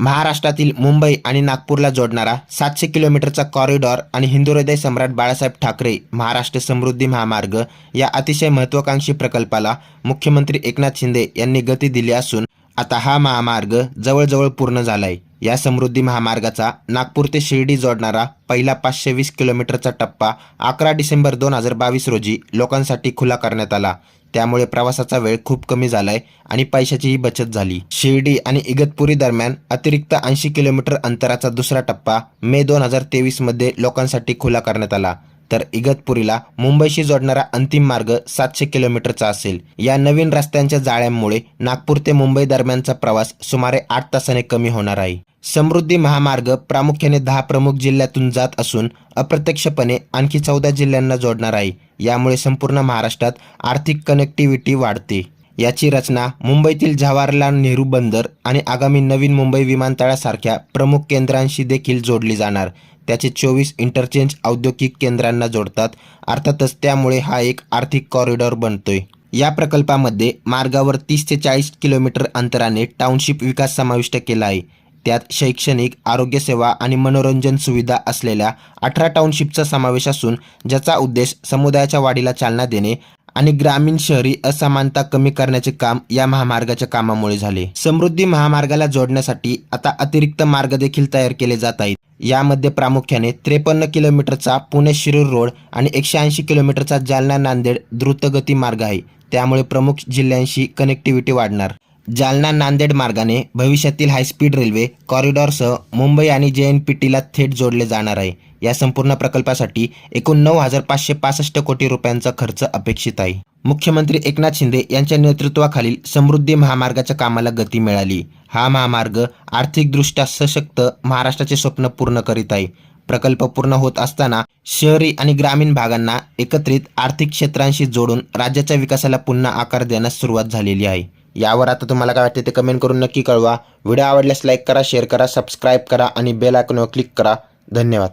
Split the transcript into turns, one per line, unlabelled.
महाराष्ट्रातील मुंबई आणि नागपूरला जोडणारा सातशे किलोमीटरचा कॉरिडॉर आणि हिंदू हृदय सम्राट बाळासाहेब ठाकरे महाराष्ट्र समृद्धी महामार्ग या अतिशय महत्त्वाकांक्षी प्रकल्पाला मुख्यमंत्री एकनाथ शिंदे यांनी गती दिली असून आता हा महामार्ग जवळजवळ पूर्ण झालाय. या समृद्धी महामार्गाचा नागपूर ते शिर्डी जोडणारा पहिला पाचशे वीस किलोमीटरचा टप्पा अकरा डिसेंबर दोन हजार बावीस रोजी लोकांसाठी खुला करण्यात आला. त्यामुळे प्रवासाचा वेळ खूप कमी झालाय आणि पैशाचीही बचत झाली. शिर्डी आणि इगतपुरी दरम्यान अतिरिक्त ऐंशी किलोमीटर अंतराचा दुसरा टप्पा मे दोन हजार तेवीसमध्ये लोकांसाठी खुला करण्यात आला. तर इगतपुरीला मुंबईशी जोडणारा अंतिम मार्ग सातशे किलोमीटरचा असेल. या नवीन रस्त्यांच्या जाळ्यांमुळे नागपूर ते मुंबई दरम्यानचा प्रवास सुमारे आठ तासाने कमी होणार आहे. समृद्धी महामार्ग प्रामुख्याने दहा प्रमुख जिल्ह्यातून जात असून अप्रत्यक्षपणे आणखी चौदा जिल्ह्यांना जोडणार आहे. यामुळे संपूर्ण महाराष्ट्रात आर्थिक कनेक्टिव्हिटी वाढते. याची रचना मुंबईतील जवाहरलाल नेहरू बंदर आणि आगामी नवीन मुंबई विमानतळासारख्या प्रमुख केंद्रांशी देखील जोडली जाणार. त्याचे चोवीस इंटरचेंज औद्योगिक केंद्रांना जोडतात. अर्थातच त्यामुळे हा एक आर्थिक कॉरिडॉर बनतोय. या प्रकल्पामध्ये मार्गावर तीस ते चाळीस किलोमीटर अंतराने टाउनशिप विकास समाविष्ट केला आहे. त्यात शैक्षणिक आरोग्यसेवा आणि मनोरंजन सुविधा असलेल्या अठरा टाउनशिपचा समावेश असून ज्याचा उद्देश समुदायाच्या वाढीला चालना देणे आणि ग्रामीण शहरी असमानता कमी करण्याचे काम या महामार्गाच्या कामामुळे झाले. समृद्धी महामार्गाला जोडण्यासाठी आता अतिरिक्त मार्ग देखील तयार केले जात आहेत. यामध्ये प्रामुख्याने त्रेपन्न किलोमीटरचा पुणे शिरूर रोड आणि एकशे ऐंशी किलोमीटरचा जालना नांदेड द्रुतगती मार्ग आहे. त्यामुळे प्रमुख जिल्ह्यांशी कनेक्टिव्हिटी वाढणार. जालना नांदेड मार्गाने भविष्यातील हायस्पीड रेल्वे कॉरिडॉरसह मुंबई आणि जे एन पी टीला थेट जोडले जाणार आहे. या संपूर्ण प्रकल्पासाठी एकूण नऊ हजार पाचशे पासष्ट कोटी रुपयांचा खर्च अपेक्षित आहे. मुख्यमंत्री एकनाथ शिंदे यांच्या नेतृत्वाखालील समृद्धी महामार्गाच्या कामाला गती मिळाली. हा महामार्ग आर्थिकदृष्ट्या सशक्त महाराष्ट्राचे स्वप्न पूर्ण करीत आहे. प्रकल्प पूर्ण होत असताना शहरी आणि ग्रामीण भागांना एकत्रित आर्थिक क्षेत्रांशी जोडून राज्याच्या विकासाला पुन्हा आकार देण्यास सुरुवात झालेली आहे. यावर आता तुम्हाला काय वाटते ते कमेंट करून नक्की कळवा. व्हिडिओ आवडल्यास लाईक करा शेअर करा सबस्क्राईब करा आणि बेल आयकॉनवर क्लिक करा. धन्यवाद.